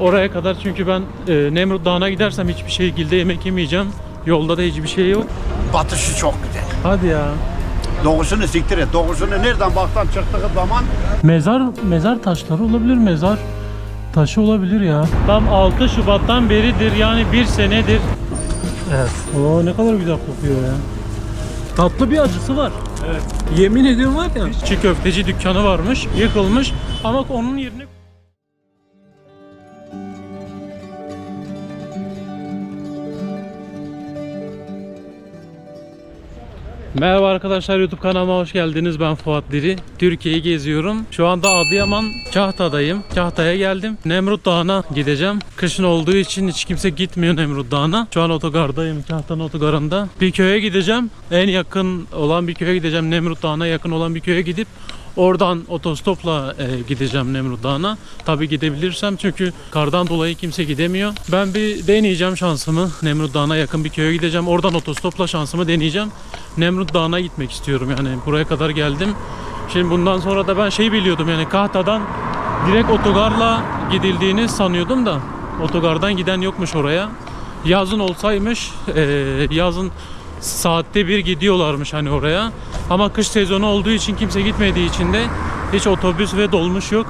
Oraya kadar çünkü ben e, Nemrut Dağı'na gidersem hiçbir şekilde yemek yemeyeceğim. Yolda da hiçbir şey yok. Batışı çok güzel. Hadi ya. Doğusunu siktir et. Doğusunu nereden baktan çıktığı zaman Mezar mezar taşları olabilir mezar taşı olabilir ya. Tam 6 Şubat'tan beridir yani bir senedir. Evet. Oo ne kadar güzel kokuyor ya. Tatlı bir acısı var. Evet. Yemin ediyorum var ya. Çiğ köfteci dükkanı varmış, yıkılmış ama onun yerine Merhaba arkadaşlar YouTube kanalıma hoş geldiniz. Ben Fuat Diri. Türkiye'yi geziyorum. Şu anda Adıyaman Kahta'dayım. Kahta'ya geldim. Nemrut Dağı'na gideceğim. Kışın olduğu için hiç kimse gitmiyor Nemrut Dağı'na. Şu an otogardayım. Kahta'nın otogarında. Bir köye gideceğim. En yakın olan bir köye gideceğim. Nemrut Dağı'na yakın olan bir köye gidip Oradan otostopla e, gideceğim Nemrut Dağı'na. Tabi gidebilirsem çünkü kardan dolayı kimse gidemiyor. Ben bir deneyeceğim şansımı. Nemrut Dağı'na yakın bir köye gideceğim. Oradan otostopla şansımı deneyeceğim. Nemrut Dağı'na gitmek istiyorum yani. Buraya kadar geldim. Şimdi bundan sonra da ben şey biliyordum yani Kahta'dan direkt otogarla gidildiğini sanıyordum da otogardan giden yokmuş oraya. Yazın olsaymış e, yazın saatte bir gidiyorlarmış hani oraya. Ama kış sezonu olduğu için kimse gitmediği için de hiç otobüs ve dolmuş yok.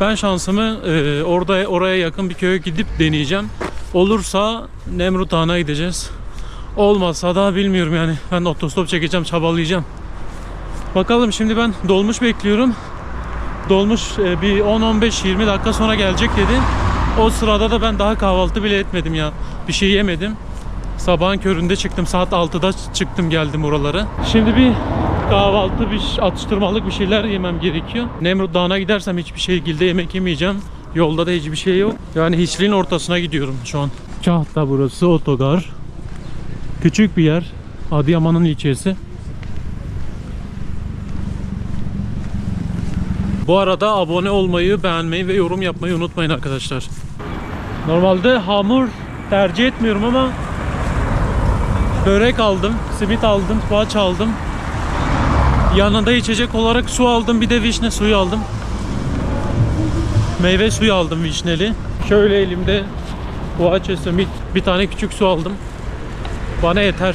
Ben şansımı e, orada oraya yakın bir köye gidip deneyeceğim. Olursa Nemrut Dağı'na gideceğiz. Olmazsa da bilmiyorum yani. Ben otostop çekeceğim, çabalayacağım. Bakalım şimdi ben dolmuş bekliyorum. Dolmuş e, bir 10-15-20 dakika sonra gelecek dedi. O sırada da ben daha kahvaltı bile etmedim ya. Bir şey yemedim. Sabahın köründe çıktım. Saat 6'da çıktım geldim oralara. Şimdi bir kahvaltı, bir atıştırmalık bir şeyler yemem gerekiyor. Nemrut Dağı'na gidersem hiçbir şekilde yemek yemeyeceğim. Yolda da hiçbir şey yok. Yani hiçliğin ortasına gidiyorum şu an. Kahta burası otogar. Küçük bir yer. Adıyaman'ın ilçesi. Bu arada abone olmayı, beğenmeyi ve yorum yapmayı unutmayın arkadaşlar. Normalde hamur tercih etmiyorum ama börek aldım, simit aldım, poğaça aldım. Yanında içecek olarak su aldım, bir de vişne suyu aldım. Meyve suyu aldım vişneli. Şöyle elimde poğaça, simit, bir tane küçük su aldım. Bana yeter.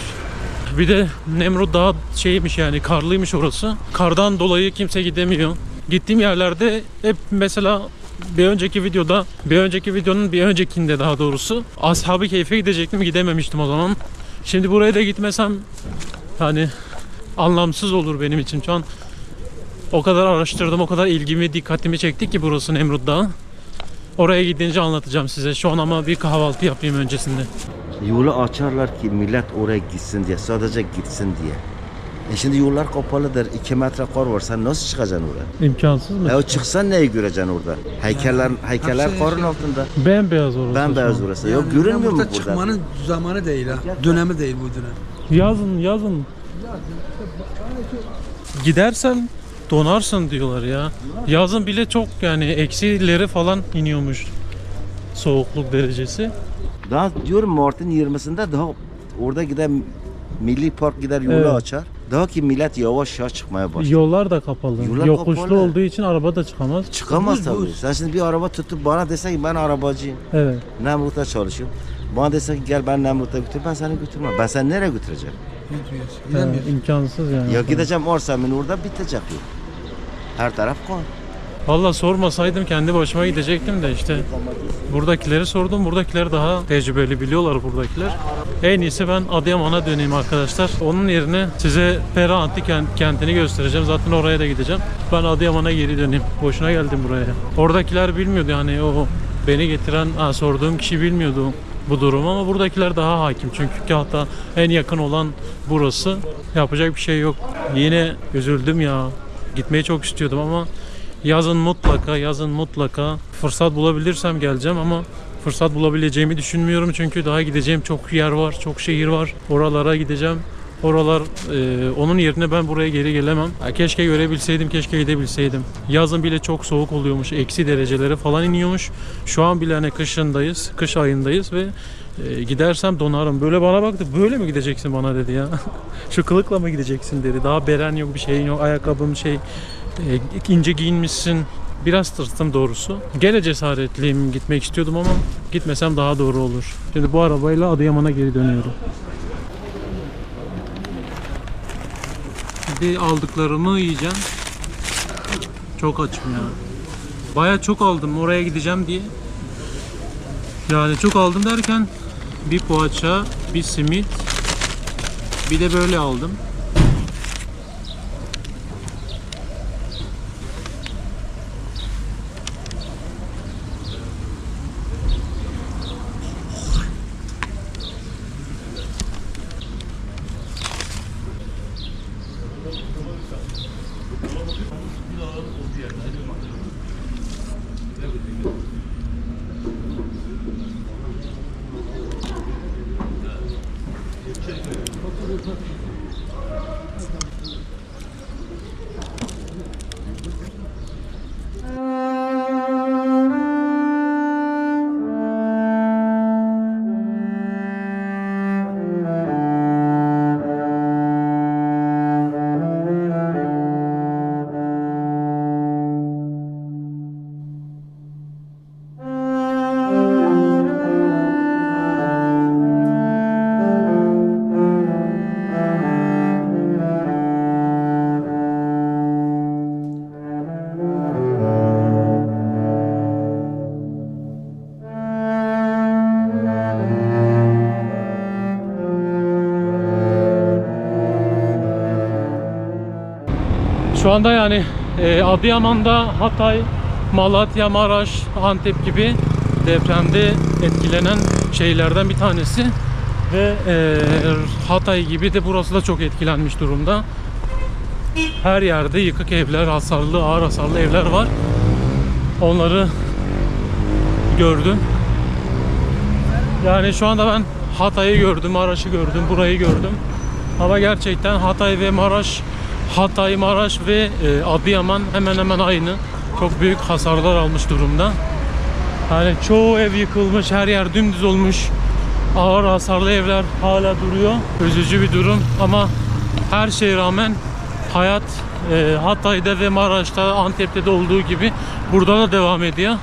Bir de Nemrut daha şeymiş yani karlıymış orası. Kardan dolayı kimse gidemiyor. Gittiğim yerlerde hep mesela bir önceki videoda, bir önceki videonun bir öncekinde daha doğrusu Ashab-ı Keyf'e gidecektim gidememiştim o zaman. Şimdi buraya da gitmesem hani anlamsız olur benim için şu an. O kadar araştırdım, o kadar ilgimi, dikkatimi çekti ki burası Nemrut Dağı. Oraya gidince anlatacağım size. Şu an ama bir kahvaltı yapayım öncesinde. Yolu açarlar ki millet oraya gitsin diye, sadece gitsin diye. E şimdi yollar kapalıdır, 2 metre kar var, sen nasıl çıkacaksın oraya? İmkansız mı? E o çıksan neyi göreceksin orada? Heykeller, heykeller hepsi karın şey- altında. Bembeyaz orası. Bembeyaz şu an. orası. Yok görünmüyor mu burada burada? çıkmanın zamanı değil ha. Dönemi değil bu dönem. Yazın yazın. Gidersen donarsın diyorlar ya. Yazın bile çok yani eksileri falan iniyormuş soğukluk derecesi. Daha diyorum Mart'ın 20'sinde daha orada gider Milli Park gider yolu Evet. açar. Daha ki millet yavaş yavaş çıkmaya başlar. Yollar da kapalı. Yollar Yokuşlu kapalı. olduğu için araba da çıkamaz. Çıkamaz Buz, tabii. buz. Sen şimdi bir araba tutup bana desen ki ben arabacıyım. Evet. Nemrut'ta çalışıyorum. Bana desen ki gel ben Nemrut'a götür ben seni götürmem. Ben seni nereye götüreceğim? Gitmiyoruz. Yani Gidemiyoruz. imkansız yani. Ya gideceğim Arsam'ın orada bitecek yol. Her taraf kan. Valla sormasaydım kendi başıma gidecektim de işte. Buradakileri sordum. Buradakiler daha tecrübeli biliyorlar buradakiler. En iyisi ben Adıyaman'a döneyim arkadaşlar. Onun yerine size Pera Antik Kent- kentini göstereceğim. Zaten oraya da gideceğim. Ben Adıyaman'a geri döneyim. Boşuna geldim buraya. Oradakiler bilmiyordu yani o beni getiren ha, sorduğum kişi bilmiyordu bu durum ama buradakiler daha hakim. Çünkü Kahta en yakın olan burası. Yapacak bir şey yok. Yine üzüldüm ya. Gitmeyi çok istiyordum ama yazın mutlaka yazın mutlaka fırsat bulabilirsem geleceğim ama fırsat bulabileceğimi düşünmüyorum çünkü daha gideceğim çok yer var, çok şehir var. Oralara gideceğim. Oralar e, onun yerine ben buraya geri gelemem. Ha, keşke görebilseydim, keşke gidebilseydim. Yazın bile çok soğuk oluyormuş. Eksi derecelere falan iniyormuş. Şu an bile hani kışındayız, kış ayındayız ve e, gidersem donarım. Böyle bana baktı. Böyle mi gideceksin bana dedi ya. Şu kılıkla mı gideceksin dedi. Daha beren yok, bir şeyin yok. Ayakkabım şey e, ince giyinmişsin. Biraz tırstım doğrusu. Gene cesaretliyim gitmek istiyordum ama gitmesem daha doğru olur. Şimdi bu arabayla Adıyaman'a geri dönüyorum. Bir aldıklarımı yiyeceğim. Çok açım ya. Baya çok aldım oraya gideceğim diye. Yani çok aldım derken bir poğaça, bir simit, bir de böyle aldım. Anda yani e, Adıyaman'da Hatay, Malatya, Maraş, Antep gibi depremde etkilenen şehirlerden bir tanesi. Ve e, Hatay gibi de burası da çok etkilenmiş durumda. Her yerde yıkık evler, hasarlı, ağır hasarlı evler var. Onları gördüm. Yani şu anda ben Hatay'ı gördüm, Maraş'ı gördüm, burayı gördüm. Ama gerçekten Hatay ve Maraş, Hatay, Maraş ve e, Adıyaman hemen hemen aynı. Çok büyük hasarlar almış durumda. Yani çoğu ev yıkılmış, her yer dümdüz olmuş. Ağır hasarlı evler hala duruyor. Üzücü bir durum ama her şeye rağmen hayat e, Hatay'da ve Maraş'ta, Antep'te de olduğu gibi burada da devam ediyor.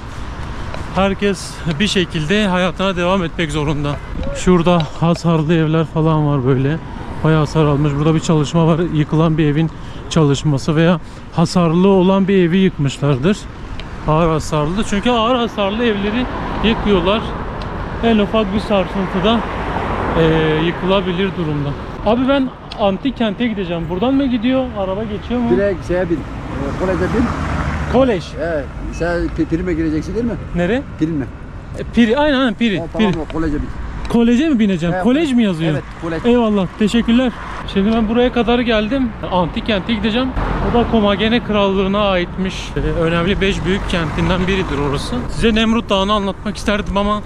Herkes bir şekilde hayatına devam etmek zorunda. Şurada hasarlı evler falan var böyle. Bayağı hasar almış. Burada bir çalışma var. Yıkılan bir evin çalışması veya hasarlı olan bir evi yıkmışlardır. Ağır hasarlı. Çünkü ağır hasarlı evleri yıkıyorlar. En ufak bir sarsıntıda eee, yıkılabilir durumda. Abi ben antik kente gideceğim. Buradan mı gidiyor? Araba geçiyor mu? Direkt şeye bin. E, Koleje bin. Kolej. Evet. Sen pi- prime gireceksin değil mi? Nere? Prime. E, Piri. Aynen aynen Piri. Ha, tamam o koleje bin. Koleje mi bineceğim? Evet. Kolej mi yazıyor? Evet kolej. Eyvallah. Teşekkürler. Şimdi ben buraya kadar geldim. Antik kente gideceğim. Bu da Komagene Krallığı'na aitmiş. Ee, önemli 5 büyük kentinden biridir orası. Size Nemrut Dağı'nı anlatmak isterdim ama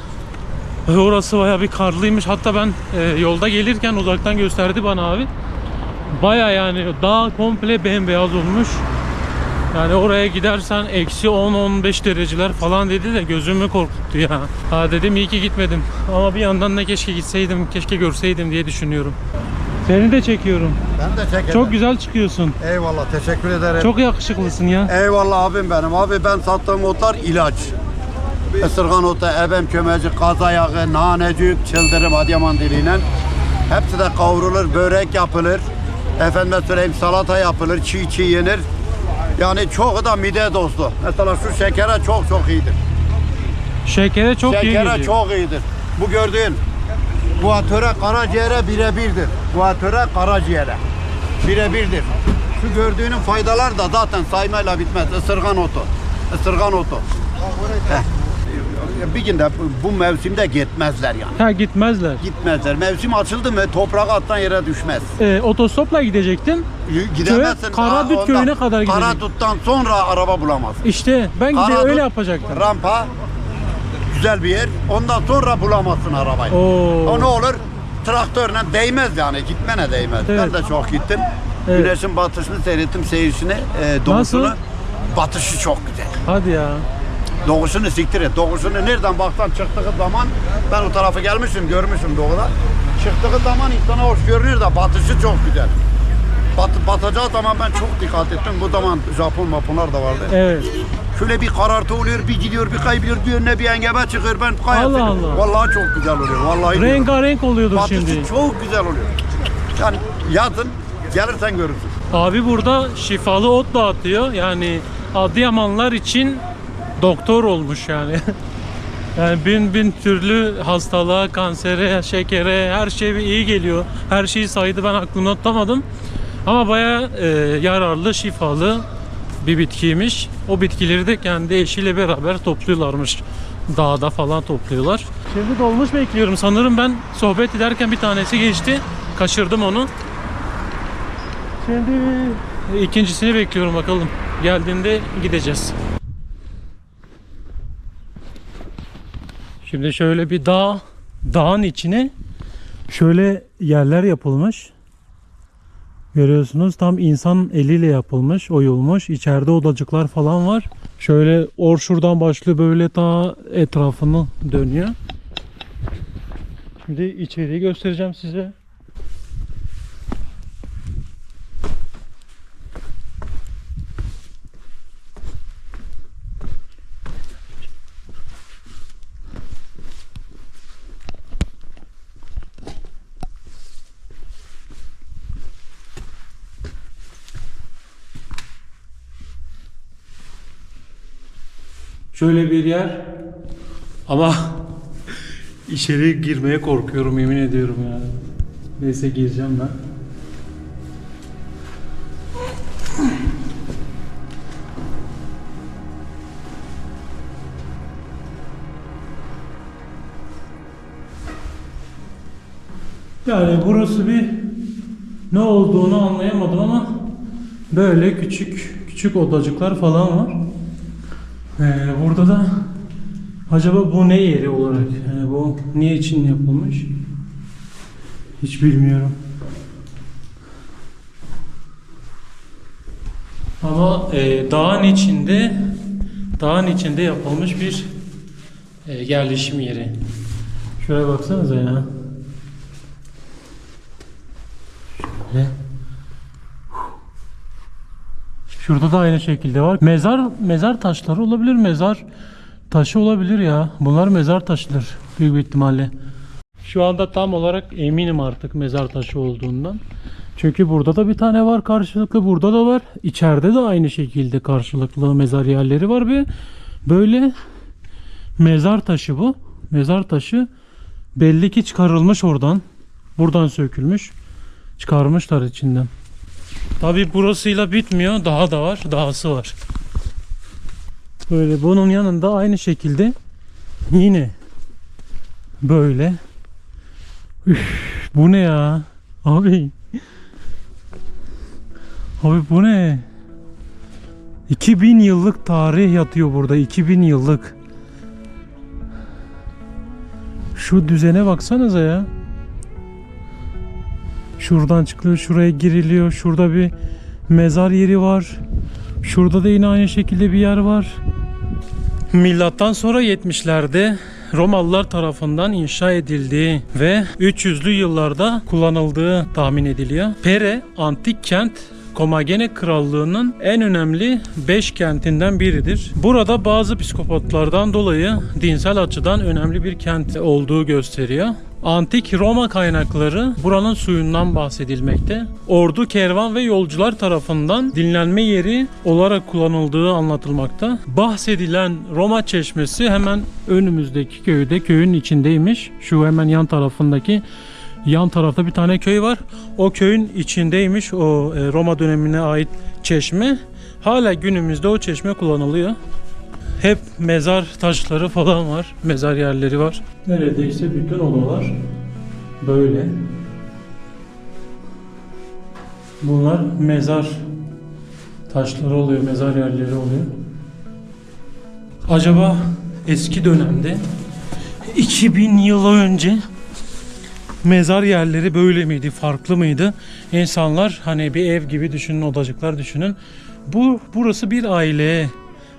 orası baya bir karlıymış. Hatta ben e, yolda gelirken uzaktan gösterdi bana abi. Baya yani dağ komple bembeyaz olmuş. Yani oraya gidersen eksi 10-15 dereceler falan dedi de gözümü korkuttu ya. Ha dedim iyi ki gitmedim. Ama bir yandan da keşke gitseydim, keşke görseydim diye düşünüyorum. Seni de çekiyorum. Ben de çekerim. Çok güzel çıkıyorsun. Eyvallah teşekkür ederim. Çok yakışıklısın ya. Eyvallah abim benim. Abi ben sattığım otlar ilaç. Isırgan otu, ebem kömeci, kaz ayağı, nanecik, çıldırım Adıyaman diliyle. Hepsi de kavrulur, börek yapılır. Efendime söyleyeyim salata yapılır, çiğ çiğ yenir. Yani çok da mide dostu. Mesela şu şekere çok çok iyidir. Şekere çok iyi Şekere çok iyidir. Bu gördüğün guatöre karaciğere birebirdir. Guatöre karaciğere birebirdir. Şu gördüğünün faydaları da zaten saymayla bitmez. Isırgan otu. Isırgan otu. Heh. Bir günde bu- mevsimde gitmezler yani. Ha gitmezler. Gitmezler. Mevsim açıldı mı toprak attan yere düşmez. Ee, otostopla gidecektim. Y- Gidemezsin. Köy- Karadut ondan- köyüne kadar gidecek. Karadut'tan sonra araba bulamazsın. İşte ben Karadut, öyle yapacaktım. Rampa güzel bir yer. Ondan sonra bulamazsın arabayı. Oo. O ne olur? Traktörle değmez yani gitmene değmez. Evet. Ben de çok gittim. Evet. Güneşin batışını seyrettim seyircini, e, doğusunu. Nasıl? Batışı çok güzel. Hadi ya. Doğusunu siktir et. Doğusunu nereden baksan çıktığı zaman ben o tarafa gelmişim, görmüşüm doğuda. Çıktığı zaman insana hoş görünür de batışı çok güzel. Bat, batacağı zaman ben çok dikkat ettim. Bu zaman Japon maponlar da vardı. Evet. Şöyle bir karartı oluyor, bir gidiyor, bir kaybediyor, bir önüne bir engebe çıkıyor. Ben kayıp. Allah Allah. Vallahi çok güzel oluyor. Vallahi. Rengarenk oluyordur Batısı şimdi. çok güzel oluyor. Yani yazın gelirsen görürsün. Abi burada şifalı ot dağıtıyor. Yani Adıyamanlar için doktor olmuş yani. Yani bin bin türlü hastalığa, kansere, şekere her şey iyi geliyor. Her şeyi saydı ben aklımda tutamadım. Ama baya yararlı, şifalı bir bitkiymiş. O bitkileri de kendi eşiyle beraber topluyorlarmış. Dağda falan topluyorlar. Şimdi dolmuş bekliyorum. Sanırım ben sohbet ederken bir tanesi geçti. Kaçırdım onu. Şimdi ikincisini bekliyorum bakalım. Geldiğinde gideceğiz. Şimdi şöyle bir dağ, dağın içine şöyle yerler yapılmış. Görüyorsunuz tam insan eliyle yapılmış, oyulmuş. İçeride odacıklar falan var. Şöyle or şuradan başlıyor böyle ta etrafını dönüyor. Şimdi içeriği göstereceğim size. Şöyle bir yer ama içeri girmeye korkuyorum yemin ediyorum ya. Neyse gireceğim ben. Yani burası bir ne olduğunu anlayamadım ama böyle küçük küçük odacıklar falan var. Ee, burada da acaba bu ne yeri olarak? Yani bu niye için yapılmış? Hiç bilmiyorum. Ama e, dağın içinde dağın içinde yapılmış bir e, yerleşim yeri. Şuraya baksanıza ya. Şöyle. Şurada da aynı şekilde var. Mezar mezar taşları olabilir. Mezar taşı olabilir ya. Bunlar mezar taşıdır büyük bir ihtimalle. Şu anda tam olarak eminim artık mezar taşı olduğundan. Çünkü burada da bir tane var karşılıklı. Burada da var. İçeride de aynı şekilde karşılıklı mezar yerleri var ve böyle mezar taşı bu. Mezar taşı belli ki çıkarılmış oradan. Buradan sökülmüş. Çıkarmışlar içinden. Tabi burasıyla bitmiyor. Daha da var. Dahası var. Böyle bunun yanında aynı şekilde yine böyle Üf, bu ne ya? Abi Abi bu ne? 2000 yıllık tarih yatıyor burada. 2000 yıllık. Şu düzene baksanıza ya. Şuradan çıkılıyor, şuraya giriliyor. Şurada bir mezar yeri var. Şurada da yine aynı şekilde bir yer var. Milattan sonra 70'lerde Romalılar tarafından inşa edildiği ve 300'lü yıllarda kullanıldığı tahmin ediliyor. Pere antik kent Komagene Krallığı'nın en önemli 5 kentinden biridir. Burada bazı psikopatlardan dolayı dinsel açıdan önemli bir kent olduğu gösteriyor. Antik Roma kaynakları buranın suyundan bahsedilmekte. Ordu, kervan ve yolcular tarafından dinlenme yeri olarak kullanıldığı anlatılmakta. Bahsedilen Roma çeşmesi hemen önümüzdeki köyde, köyün içindeymiş. Şu hemen yan tarafındaki yan tarafta bir tane köy var. O köyün içindeymiş o e, Roma dönemine ait çeşme. Hala günümüzde o çeşme kullanılıyor. Hep mezar taşları falan var. Mezar yerleri var. Neredeyse bütün odalar böyle. Bunlar mezar taşları oluyor, mezar yerleri oluyor. Acaba eski dönemde 2000 yıl önce mezar yerleri böyle miydi, farklı mıydı? İnsanlar hani bir ev gibi düşünün, odacıklar düşünün. Bu burası bir aileye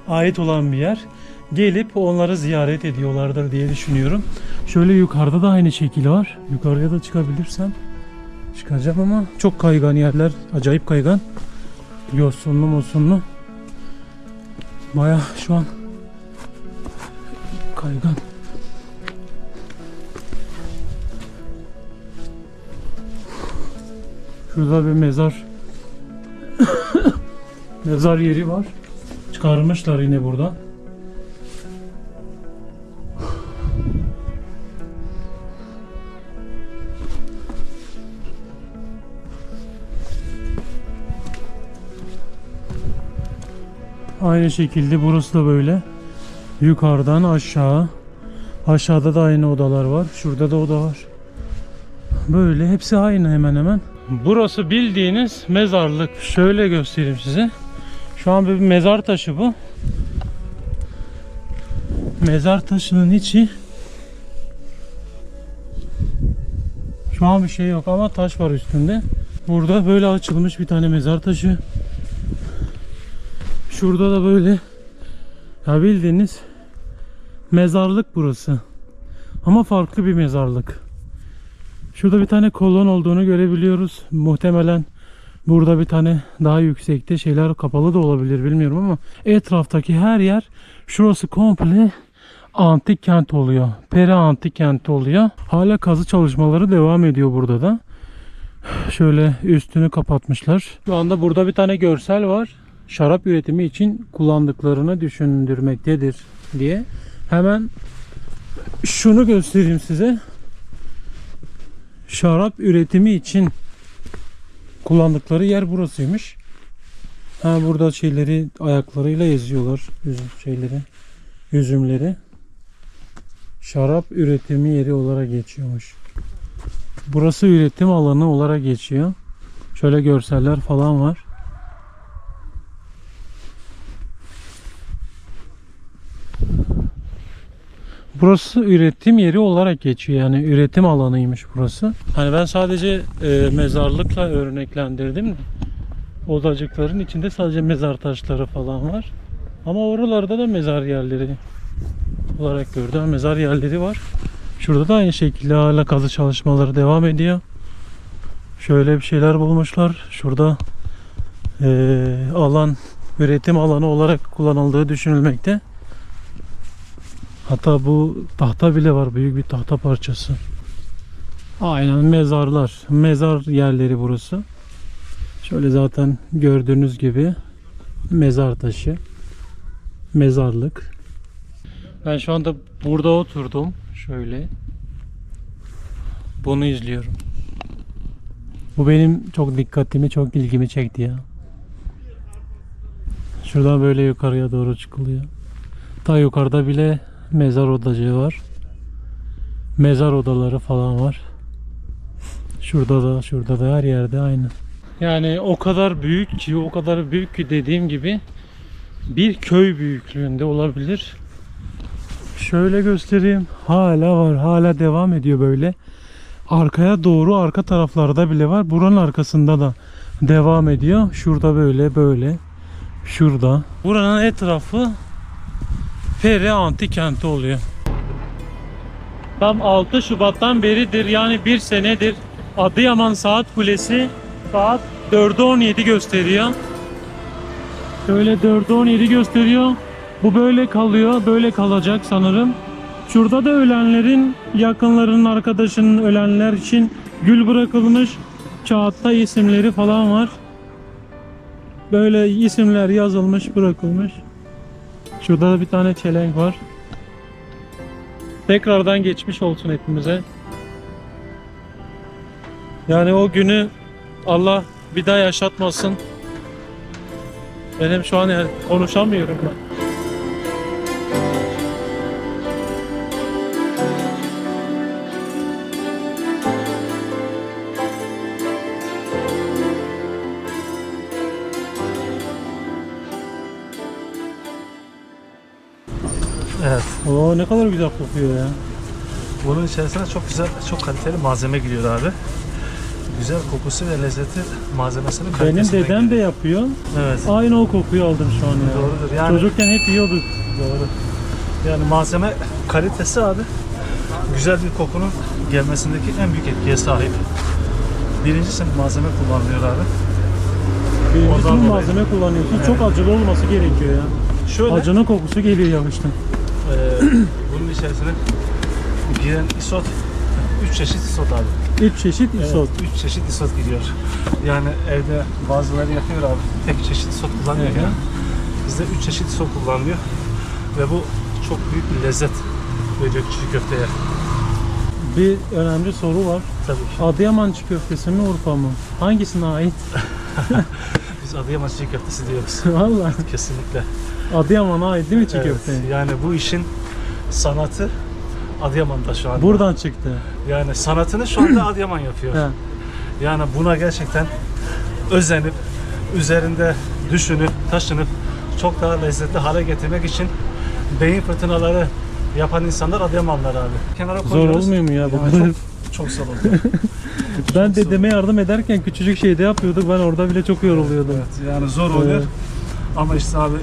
ait olan bir yer. Gelip onları ziyaret ediyorlardır diye düşünüyorum. Şöyle yukarıda da aynı şekil var. Yukarıya da çıkabilirsem çıkacağım ama çok kaygan yerler, acayip kaygan. Yosunlu musunlu. Baya şu an kaygan. Şurada bir mezar mezar yeri var. Çıkarmışlar yine buradan. Aynı şekilde burası da böyle. Yukarıdan aşağı. Aşağıda da aynı odalar var. Şurada da oda var. Böyle hepsi aynı hemen hemen. Burası bildiğiniz mezarlık. Şöyle göstereyim size. Şu an bir mezar taşı bu. Mezar taşının içi Şu an bir şey yok ama taş var üstünde. Burada böyle açılmış bir tane mezar taşı. Şurada da böyle ya bildiğiniz mezarlık burası. Ama farklı bir mezarlık. Şurada bir tane kolon olduğunu görebiliyoruz. Muhtemelen burada bir tane daha yüksekte şeyler kapalı da olabilir bilmiyorum ama etraftaki her yer şurası komple antik kent oluyor. Peri antik kenti oluyor. Hala kazı çalışmaları devam ediyor burada da. Şöyle üstünü kapatmışlar. Şu anda burada bir tane görsel var. Şarap üretimi için kullandıklarını düşündürmektedir diye. Hemen şunu göstereyim size. Şarap üretimi için kullandıkları yer burasıymış. Ha burada şeyleri ayaklarıyla eziyorlar üzüm şeyleri, üzümleri. Şarap üretimi yeri olarak geçiyormuş. Burası üretim alanı olarak geçiyor. Şöyle görseller falan var. Burası üretim yeri olarak geçiyor yani üretim alanıymış burası. Hani ben sadece e, mezarlıkla örneklendirdim. Odacıkların içinde sadece mezar taşları falan var. Ama oralarda da mezar yerleri olarak gördüm. Mezar yerleri var. Şurada da aynı şekilde hala kazı çalışmaları devam ediyor. Şöyle bir şeyler bulmuşlar. Şurada e, alan üretim alanı olarak kullanıldığı düşünülmekte. Hatta bu tahta bile var. Büyük bir tahta parçası. Aynen mezarlar. Mezar yerleri burası. Şöyle zaten gördüğünüz gibi mezar taşı. Mezarlık. Ben şu anda burada oturdum. Şöyle. Bunu izliyorum. Bu benim çok dikkatimi, çok ilgimi çekti ya. Şuradan böyle yukarıya doğru çıkılıyor. Ta yukarıda bile mezar odacığı var. Mezar odaları falan var. Şurada da, şurada da her yerde aynı. Yani o kadar büyük ki, o kadar büyük ki dediğim gibi bir köy büyüklüğünde olabilir. Şöyle göstereyim. Hala var. Hala devam ediyor böyle. Arkaya doğru arka taraflarda bile var. Buranın arkasında da devam ediyor. Şurada böyle böyle. Şurada. Buranın etrafı Peri antik kenti oluyor. Tam 6 Şubat'tan beridir yani bir senedir Adıyaman Saat Kulesi saat 4'e 17 gösteriyor. Şöyle 4'e 17 gösteriyor. Bu böyle kalıyor. Böyle kalacak sanırım. Şurada da ölenlerin yakınlarının arkadaşının ölenler için gül bırakılmış. Kağıtta isimleri falan var. Böyle isimler yazılmış bırakılmış. Şurada da bir tane çelenk var. Tekrardan geçmiş olsun hepimize. Yani o günü Allah bir daha yaşatmasın. Benim şu an yani konuşamıyorum ben. Ne kadar güzel kokuyor ya. Bunun içerisine çok güzel, çok kaliteli malzeme giriyor abi. Güzel kokusu ve lezzeti malzemesinin Benim dedem de geliyor. yapıyor. Evet. Aynı o kokuyu aldım şu an ya. Doğrudur. Yani Çocukken hep yiyorduk. doğru. Yani malzeme kalitesi abi güzel bir kokunun gelmesindeki en büyük etkiye sahip. Birincisi malzeme kullanılıyor abi. Birincisinin Ondan dolayı. malzeme kullanıyorsun. Çok acılı olması gerekiyor ya. Şöyle Acının kokusu geliyor yavaştan. E, bunun içerisine giren isot 3 çeşit isot abi. İlk çeşit isot. 3 çeşit isot gidiyor. Yani evde bazıları yapıyor abi. Tek çeşit isot kullanıyor ya. Bizde 3 çeşit isot kullanılıyor. Ve bu çok büyük bir lezzet veriyor çiğ köfteye. Bir önemli soru var. Tabii ki. Adıyaman çiğ köftesi mi Urfa mı? Hangisine ait? Adıyaman çiğ köftesi diyoruz. Valla Kesinlikle. Adıyaman'a ait değil mi çiğ Evet, köfte? Yani bu işin sanatı Adıyaman'da şu anda. Buradan çıktı. Yani sanatını şu anda Adıyaman yapıyor. He. Yani buna gerçekten özenip, üzerinde düşünüp, taşınıp çok daha lezzetli hale getirmek için beyin fırtınaları yapan insanlar Adıyamanlar abi. Kenara Zor olmuyor mu ya bu? Yani çok, çok zor oluyor. ben dedeme yardım ederken küçücük şeyde yapıyorduk. Ben orada bile çok yoruluyordum. evet, yani zor oluyor. Evet. Ama işte abi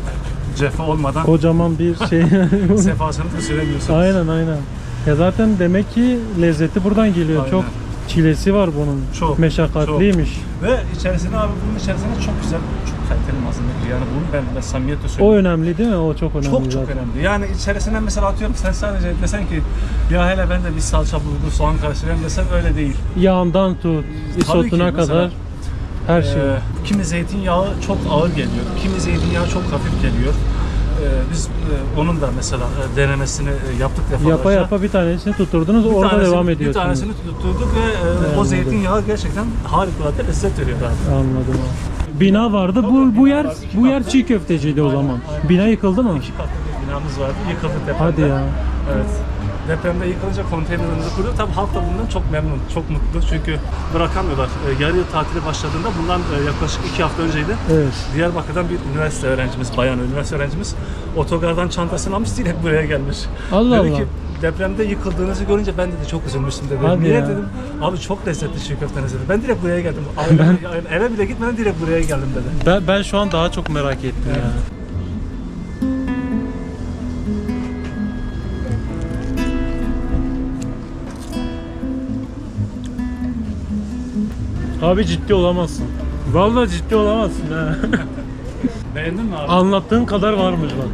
cefa olmadan Kocaman bir şey. sefasını da süremiyorsunuz. aynen aynen. Ya zaten demek ki lezzeti buradan geliyor. Aynen. Çok çilesi var bunun. Çok, Meşakkatliymiş. Ve içerisine abi bunun içerisine çok güzel, çok kaliteli malzeme giriyor. Yani bunu ben, ben samimiyetle O söylüyorum. önemli değil mi? O çok önemli Çok çok zaten. önemli. Yani içerisine mesela atıyorum sen sadece desen ki ya hele ben de bir salça bulgur, soğan karıştırayım desen öyle değil. Yağından tut, isotuna ki, mesela, kadar her şey. Ee, kimi zeytinyağı çok ağır geliyor, kimi zeytinyağı çok hafif geliyor. Ee, biz e, onun da mesela e, denemesini e, yaptık defalarca. Yapa yapa bir tanesini tuturdunuz, Bir orada tanesini- devam Bir ediyorsunuz. tanesini tutturduk ve e, o Anladım. zeytinyağı gerçekten harikulade lezzet veriyor abi. Anladım. Bina vardı. Bu bu yer bu yer çiğ köfteciydi o zaman. Bina yıkıldı mı? İki katlı bir binamız vardı, yıkıldı depremde. Hadi ya. Evet. Depremde yıkılınca konteynerimizi kuruyor. Tabii halk da bundan çok memnun, çok mutlu. Çünkü bırakamıyorlar. E, yarı yıl tatili başladığında bundan e, yaklaşık iki hafta önceydi. Evet. Diyarbakır'dan bir üniversite öğrencimiz, bayan üniversite öğrencimiz otogardan çantasını almış direkt buraya gelmiş. Allah dedi Allah. ki depremde yıkıldığınızı görünce ben dedi çok üzülmüştüm dedi. Hadi Niye ya. dedim? Abi çok lezzetli çiğ köfteniz dedi. Ben direkt buraya geldim. Aileme, eve bile gitmeden direkt buraya geldim dedi. Ben, ben şu an daha çok merak ettim ya. Abi ciddi olamazsın. Vallahi ciddi olamazsın ha. Beğendin mi abi? Anlattığın kadar varmış bak.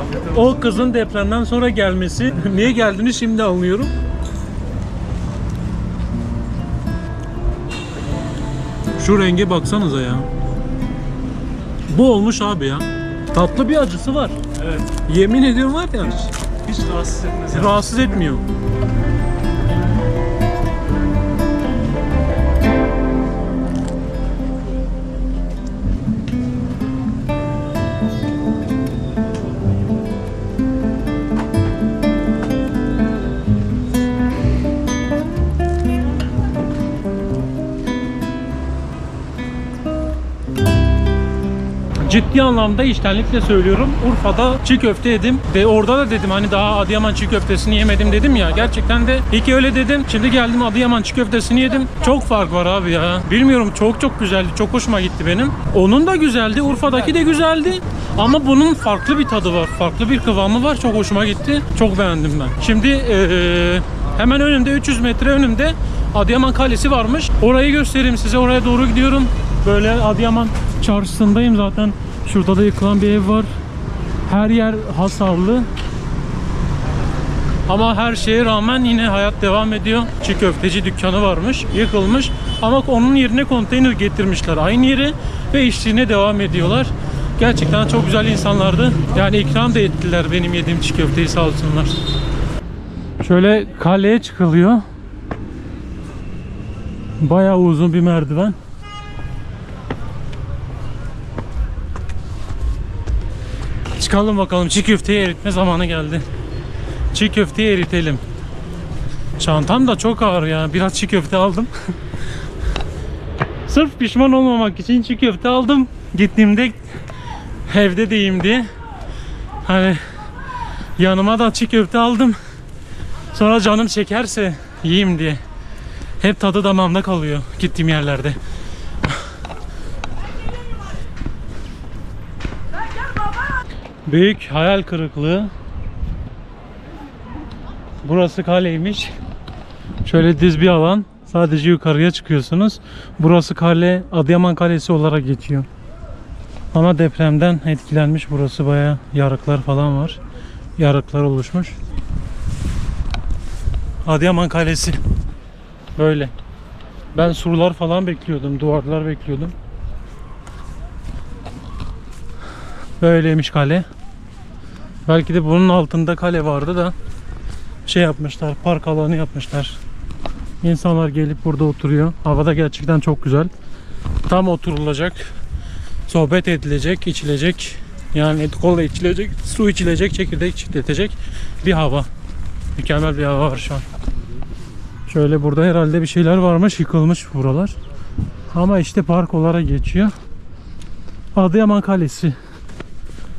Afiyet olsun. O kızın depremden sonra gelmesi, niye geldiğini şimdi anlıyorum. Şu renge baksanıza ya. Bu olmuş abi ya. Tatlı bir acısı var. Evet. Yemin ediyorum var ya. Hiç rahatsız etmez. Rahatsız etmiyor. Ciddi anlamda içtenlikle söylüyorum. Urfa'da çiğ köfte yedim ve orada da dedim hani daha Adıyaman çiğ köftesini yemedim dedim ya. Gerçekten de iyi ki öyle dedim. Şimdi geldim Adıyaman çiğ köftesini yedim. Çok fark var abi ya. Bilmiyorum çok çok güzeldi. Çok hoşuma gitti benim. Onun da güzeldi. Urfa'daki de güzeldi. Ama bunun farklı bir tadı var. Farklı bir kıvamı var. Çok hoşuma gitti. Çok beğendim ben. Şimdi eee, hemen önümde 300 metre önümde Adıyaman Kalesi varmış. Orayı göstereyim size. Oraya doğru gidiyorum. Böyle Adıyaman çarşısındayım zaten. Şurada da yıkılan bir ev var. Her yer hasarlı. Ama her şeye rağmen yine hayat devam ediyor. Çiğ köfteci dükkanı varmış, yıkılmış. Ama onun yerine konteyner getirmişler aynı yere ve işçiliğine devam ediyorlar. Gerçekten çok güzel insanlardı. Yani ikram da ettiler benim yediğim çiğ köfteyi sağ olsunlar. Şöyle kaleye çıkılıyor. Bayağı uzun bir merdiven. Çıkalım bakalım çiğ köfteyi eritme zamanı geldi. Çiğ köfteyi eritelim. Çantam da çok ağır ya. Biraz çiğ köfte aldım. Sırf pişman olmamak için çiğ köfte aldım. Gittiğimde evde deyim diye. Hani yanıma da çiğ köfte aldım. Sonra canım çekerse yiyeyim diye. Hep tadı damağımda kalıyor gittiğim yerlerde. Büyük hayal kırıklığı. Burası kaleymiş. Şöyle düz bir alan. Sadece yukarıya çıkıyorsunuz. Burası kale, Adıyaman Kalesi olarak geçiyor. Ama depremden etkilenmiş burası baya yarıklar falan var. Yarıklar oluşmuş. Adıyaman Kalesi. Böyle. Ben surlar falan bekliyordum, duvarlar bekliyordum. Böyleymiş kale. Belki de bunun altında kale vardı da şey yapmışlar, park alanı yapmışlar. İnsanlar gelip burada oturuyor. Havada gerçekten çok güzel. Tam oturulacak, sohbet edilecek, içilecek. Yani kola içilecek, su içilecek, çekirdek çitletecek bir hava. Mükemmel bir hava var şu an. Şöyle burada herhalde bir şeyler varmış, yıkılmış buralar. Ama işte park olarak geçiyor. Adıyaman Kalesi.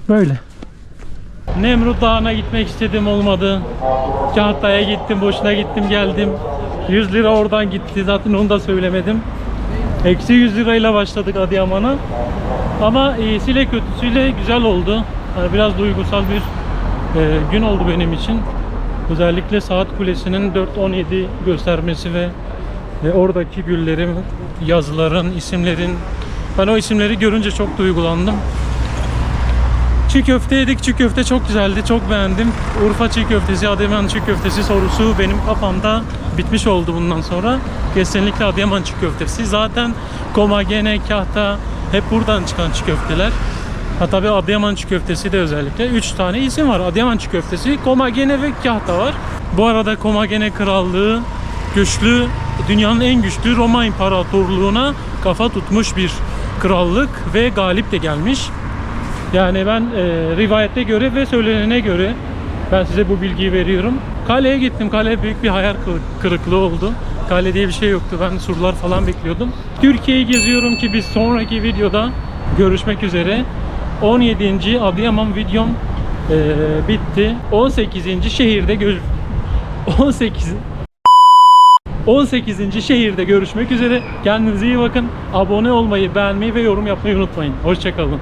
Böyle. Nemrut Dağı'na gitmek istedim olmadı. Kahta'ya gittim, boşuna gittim geldim. 100 lira oradan gitti zaten onu da söylemedim. Eksi 100 lirayla başladık Adıyaman'a. Ama iyisiyle kötüsüyle güzel oldu. Yani biraz duygusal bir e, gün oldu benim için. Özellikle Saat Kulesi'nin 4.17 göstermesi ve e, oradaki güllerin, yazıların, isimlerin ben o isimleri görünce çok duygulandım. Çiğ köfte yedik. Çiğ köfte çok güzeldi. Çok beğendim. Urfa çiğ köftesi, Adıyaman çiğ köftesi sorusu benim kafamda bitmiş oldu bundan sonra. Kesinlikle Adıyaman çiğ köftesi. Zaten Komagene, Kahta hep buradan çıkan çiğ köfteler. Ha tabii Adıyaman çiğ köftesi de özellikle 3 tane isim var. Adıyaman çiğ köftesi, Komagene ve Kahta var. Bu arada Komagene Krallığı güçlü, dünyanın en güçlü Roma İmparatorluğu'na kafa tutmuş bir krallık ve galip de gelmiş. Yani ben e, rivayete göre ve söylenene göre ben size bu bilgiyi veriyorum. Kaleye gittim. Kale büyük bir hayal kırık- kırıklığı oldu. Kale diye bir şey yoktu. Ben surlar falan bekliyordum. Türkiye'yi geziyorum ki biz sonraki videoda görüşmek üzere. 17. Adıyaman videom e, bitti. 18. şehirde gör 18 18. şehirde görüşmek üzere. Kendinize iyi bakın. Abone olmayı, beğenmeyi ve yorum yapmayı unutmayın. Hoşçakalın.